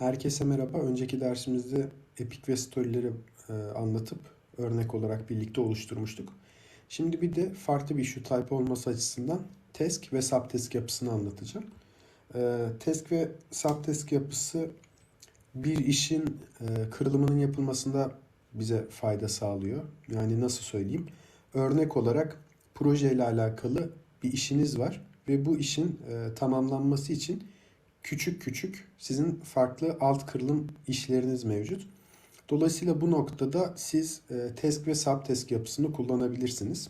Herkese merhaba. Önceki dersimizde Epic ve Story'leri e, anlatıp örnek olarak birlikte oluşturmuştuk. Şimdi bir de farklı bir issue type olması açısından task ve subtask yapısını anlatacağım. E, task ve subtask yapısı bir işin e, kırılımının yapılmasında bize fayda sağlıyor. Yani nasıl söyleyeyim? Örnek olarak proje ile alakalı bir işiniz var ve bu işin tamamlanması için küçük küçük sizin farklı alt kırılım işleriniz mevcut. Dolayısıyla bu noktada siz e, task ve subtask yapısını kullanabilirsiniz.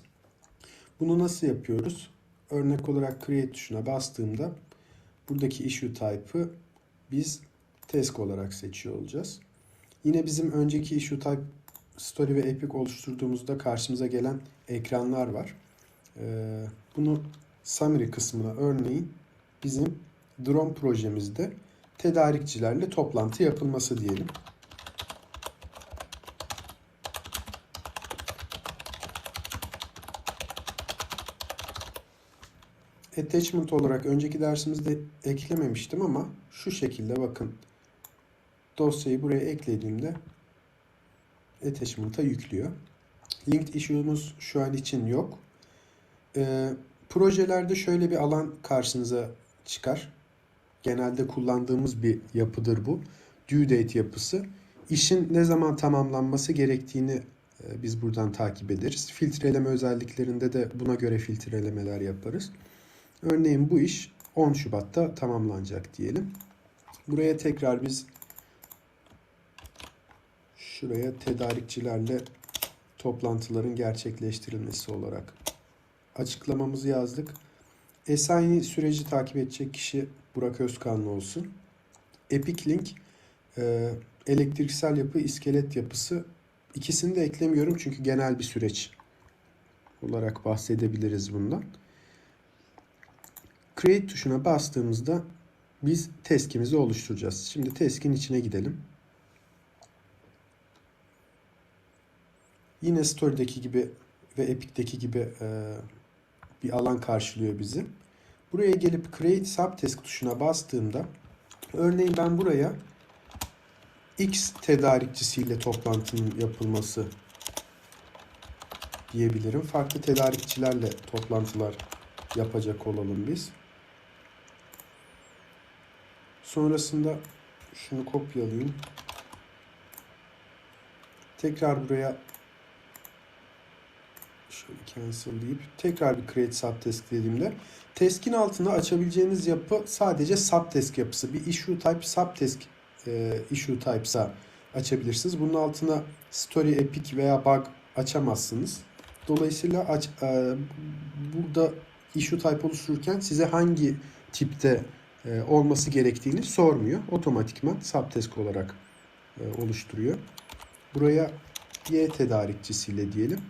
Bunu nasıl yapıyoruz? Örnek olarak create tuşuna bastığımda buradaki issue type'ı biz task olarak seçiyor olacağız. Yine bizim önceki issue type story ve epic oluşturduğumuzda karşımıza gelen ekranlar var. Ee, bunu summary kısmına örneğin bizim drone projemizde tedarikçilerle toplantı yapılması diyelim. Attachment olarak önceki dersimizde eklememiştim ama şu şekilde bakın. Dosyayı buraya eklediğimde attachment'a yüklüyor. Linked issue'umuz şu an için yok. Ee, projelerde şöyle bir alan karşınıza çıkar. Genelde kullandığımız bir yapıdır bu. Due date yapısı. İşin ne zaman tamamlanması gerektiğini e, biz buradan takip ederiz. Filtreleme özelliklerinde de buna göre filtrelemeler yaparız. Örneğin bu iş 10 Şubat'ta tamamlanacak diyelim. Buraya tekrar biz şuraya tedarikçilerle toplantıların gerçekleştirilmesi olarak açıklamamızı yazdık. Esayi süreci takip edecek kişi Burak Özkanlı olsun. Epic Link e, elektriksel yapı, iskelet yapısı ikisini de eklemiyorum çünkü genel bir süreç olarak bahsedebiliriz bundan. Create tuşuna bastığımızda biz teskimizi oluşturacağız. Şimdi teskin içine gidelim. Yine Story'deki gibi ve Epic'teki gibi e, bir alan karşılıyor bizi. Buraya gelip Create Subtask tuşuna bastığımda örneğin ben buraya X tedarikçisiyle toplantının yapılması diyebilirim. Farklı tedarikçilerle toplantılar yapacak olalım biz. Sonrasında şunu kopyalayayım. Tekrar buraya şöyle cancel deyip tekrar bir create subtask dediğimde task'in altında açabileceğiniz yapı sadece subtask yapısı. Bir issue type subtask e, issue types'a açabilirsiniz. Bunun altına story, epic veya bug açamazsınız. Dolayısıyla aç, e, burada issue type oluştururken size hangi tipte e, olması gerektiğini sormuyor. Otomatikman subtask olarak e, oluşturuyor. Buraya Y tedarikçisiyle diyelim.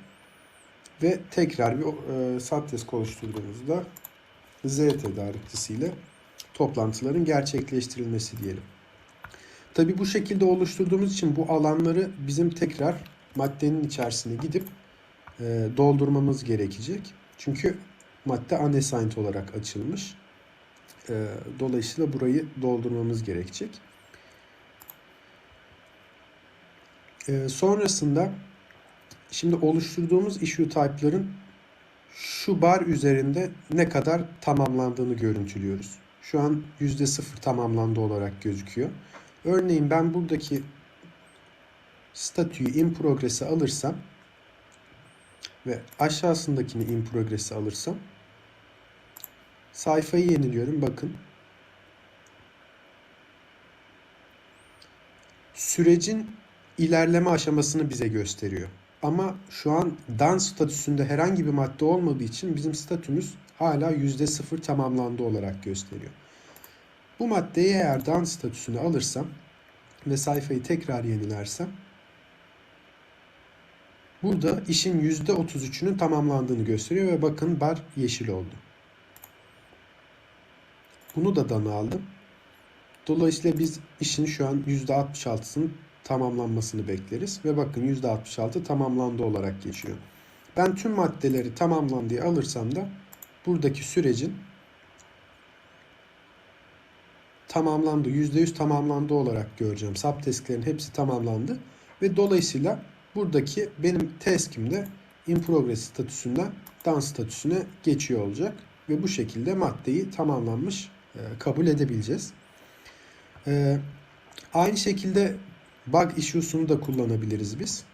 Ve tekrar bir e, subtask oluşturduğumuzda Z tedarikçisiyle toplantıların gerçekleştirilmesi diyelim. Tabi bu şekilde oluşturduğumuz için bu alanları bizim tekrar maddenin içerisine gidip e, doldurmamız gerekecek. Çünkü madde unassigned olarak açılmış. E, dolayısıyla burayı doldurmamız gerekecek. E, sonrasında şimdi oluşturduğumuz issue type'ların şu bar üzerinde ne kadar tamamlandığını görüntülüyoruz. Şu an %0 tamamlandı olarak gözüküyor. Örneğin ben buradaki statüyü in progress'e alırsam ve aşağısındakini in progress'e alırsam sayfayı yeniliyorum. Bakın. Sürecin ilerleme aşamasını bize gösteriyor. Ama şu an done statüsünde herhangi bir madde olmadığı için bizim statümüz hala %0 tamamlandı olarak gösteriyor. Bu maddeyi eğer done statüsünü alırsam ve sayfayı tekrar yenilersem burada işin %33'ünün tamamlandığını gösteriyor ve bakın bar yeşil oldu. Bunu da dana aldım. Dolayısıyla biz işin şu an %66'sının tamamlanmasını bekleriz. Ve bakın %66 tamamlandı olarak geçiyor. Ben tüm maddeleri tamamlandığı alırsam da buradaki sürecin tamamlandı. %100 tamamlandı olarak göreceğim. Subtask'lerin hepsi tamamlandı. Ve dolayısıyla buradaki benim task'imde in progress statüsünden done statüsüne geçiyor olacak. Ve bu şekilde maddeyi tamamlanmış e, kabul edebileceğiz. E, aynı şekilde bug issue'sunu da kullanabiliriz biz.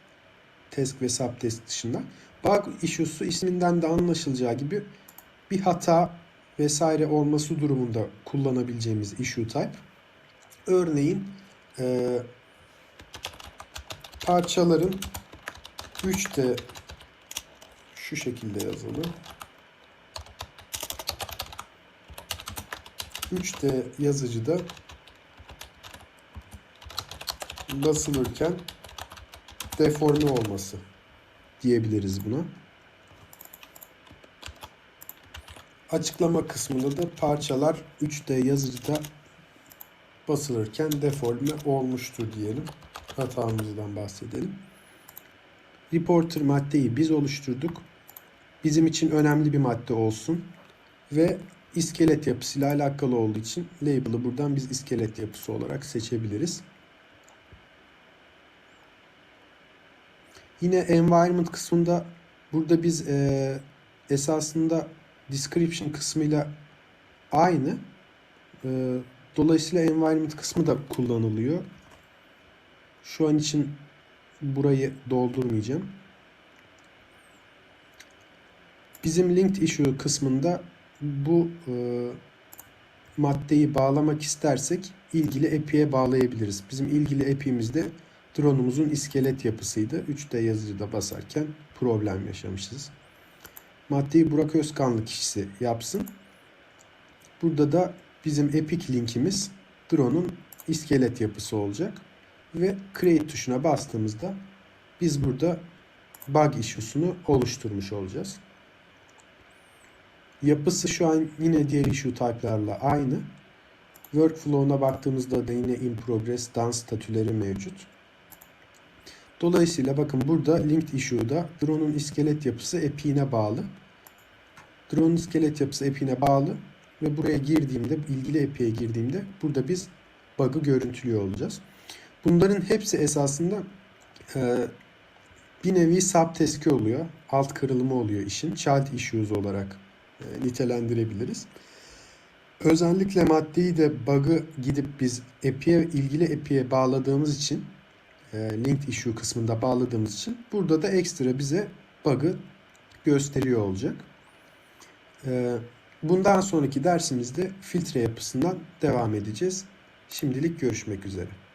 Task ve subtask dışında. Bug issue'su isminden de anlaşılacağı gibi bir hata vesaire olması durumunda kullanabileceğimiz issue type. Örneğin e, parçaların 3D şu şekilde yazılı. 3D yazıcıda basılırken deforme olması diyebiliriz buna. Açıklama kısmında da parçalar 3D yazıcıda basılırken deforme olmuştur diyelim. Hatamızdan bahsedelim. Reporter maddeyi biz oluşturduk. Bizim için önemli bir madde olsun. Ve iskelet yapısıyla alakalı olduğu için label'ı buradan biz iskelet yapısı olarak seçebiliriz. Yine environment kısmında burada biz e, esasında description kısmıyla aynı. E, dolayısıyla environment kısmı da kullanılıyor. Şu an için burayı doldurmayacağım. Bizim linked issue kısmında bu e, maddeyi bağlamak istersek ilgili epi'ye bağlayabiliriz. Bizim ilgili epi'mizde drone'umuzun iskelet yapısıydı. 3D yazıcıda basarken problem yaşamışız. Maddeyi Burak Özkanlı kişisi yapsın. Burada da bizim epic linkimiz drone'un iskelet yapısı olacak. Ve create tuşuna bastığımızda biz burada bug issue'sunu oluşturmuş olacağız. Yapısı şu an yine diğer issue type'larla aynı. Workflow'una baktığımızda da yine in progress done statüleri mevcut. Dolayısıyla bakın burada linked issue'da drone'un iskelet yapısı epi'ine bağlı. Drone'un iskelet yapısı epi'ine bağlı ve buraya girdiğimde ilgili epi'ye girdiğimde burada biz bug'ı görüntülüyor olacağız. Bunların hepsi esasında e, bir nevi subtask'i oluyor. Alt kırılımı oluyor işin. Child issues olarak e, nitelendirebiliriz. Özellikle maddeyi de bug'ı gidip biz epi'ye ilgili epi'ye bağladığımız için linked issue kısmında bağladığımız için burada da ekstra bize bug'ı gösteriyor olacak. E, bundan sonraki dersimizde filtre yapısından devam edeceğiz. Şimdilik görüşmek üzere.